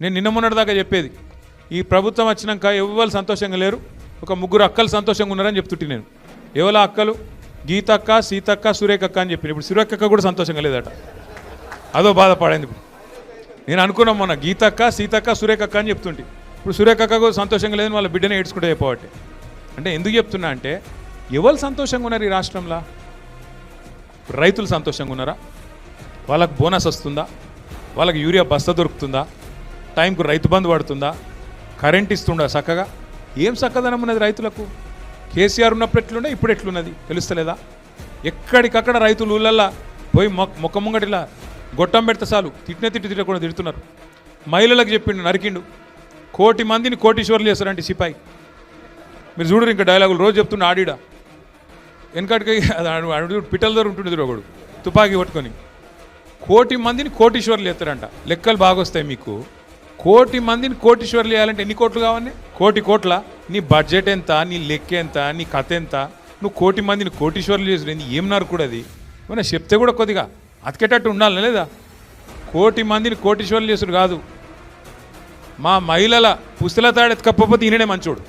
నేను నిన్న మొన్నటిదాకా చెప్పేది. ఈ ప్రభుత్వం వచ్చినాక ఎవ్వరు సంతోషంగా లేరు. ఒక ముగ్గురు అక్కలు సంతోషంగా ఉన్నారని చెప్తుంటే నేను. ఎవల అక్కలు? గీతక్క సీతక్క సురేఖక్క అని చెప్పిన. ఇప్పుడు సురేఖక్క కూడా సంతోషంగా లేదట. అదో బాధపడింది ఇప్పుడు నేను అనుకున్నాం మొన్న గీతక్క సీతక్క సురేఖక్క అని చెప్తుంటే. ఇప్పుడు సురేఖక్క కూడా సంతోషంగా లేదని వాళ్ళ బిడ్డనే ఏడ్చుకుంటే చెప్పబట్టి అంటే ఎందుకు చెప్తున్నా అంటే ఎవరు సంతోషంగా ఉన్నారు ఈ రాష్ట్రంలో? రైతులు సంతోషంగా ఉన్నారా? వాళ్ళకు బోనస్ వస్తుందా? వాళ్ళకి యూరియా బస్తా దొరుకుతుందా? టైంకు రైతు బంధు పడుతుందా? కరెంట్ ఇస్తుందా చక్కగా? ఏం చక్కదనం ఉన్నది రైతులకు? కేసీఆర్ ఉన్నప్పుడు ఎట్లుండే? ఇప్పుడు ఎట్లున్నది? తెలుస్తలేదా? ఎక్కడికక్కడ రైతులు ఊళ్ళల్లా పోయి మొక్క మొక్క ముంగటిలా గొట్టం పెడితే చాలు తిట్టిన తిట్టి తిట్టకుండా తిడుతున్నారు. మహిళలకు చెప్పిండు నరికిండు. కోటి మందిని కోటీశ్వర్లు చేస్తారంటే సిపాయి. మీరు చూడరు ఇంకా డైలాగులు రోజు చెప్తున్న ఆడిడా. వెనకటికి అది పిట్టల దగ్గర ఉంటుంది ఒకడు తుపాకీ పట్టుకొని. కోటి మందిని కోటీశ్వర్లు చేస్తారంట. లెక్కలు బాగా వస్తాయి మీకు. కోటి మందిని కోటీశ్వర్లు చేయాలంటే ఎన్ని కోట్లు కావాలి? కోటి కోట్ల. నీ బడ్జెట్ ఎంత? నీ లెక్క ఎంత? నీ కథ ఎంత? నువ్వు కోటి మందిని కోటీశ్వర్లు చేసి ఏం నరుకుడు అది? మన చెప్తే కూడా కొద్దిగా అతికేటట్టు ఉండాలి లేదా? కోటి మందిని కోటీశ్వర్లు చేసుడు కాదు. మా మహిళల పుస్తల తాడెత్తుకపోతే ఈయననే మంచోడు.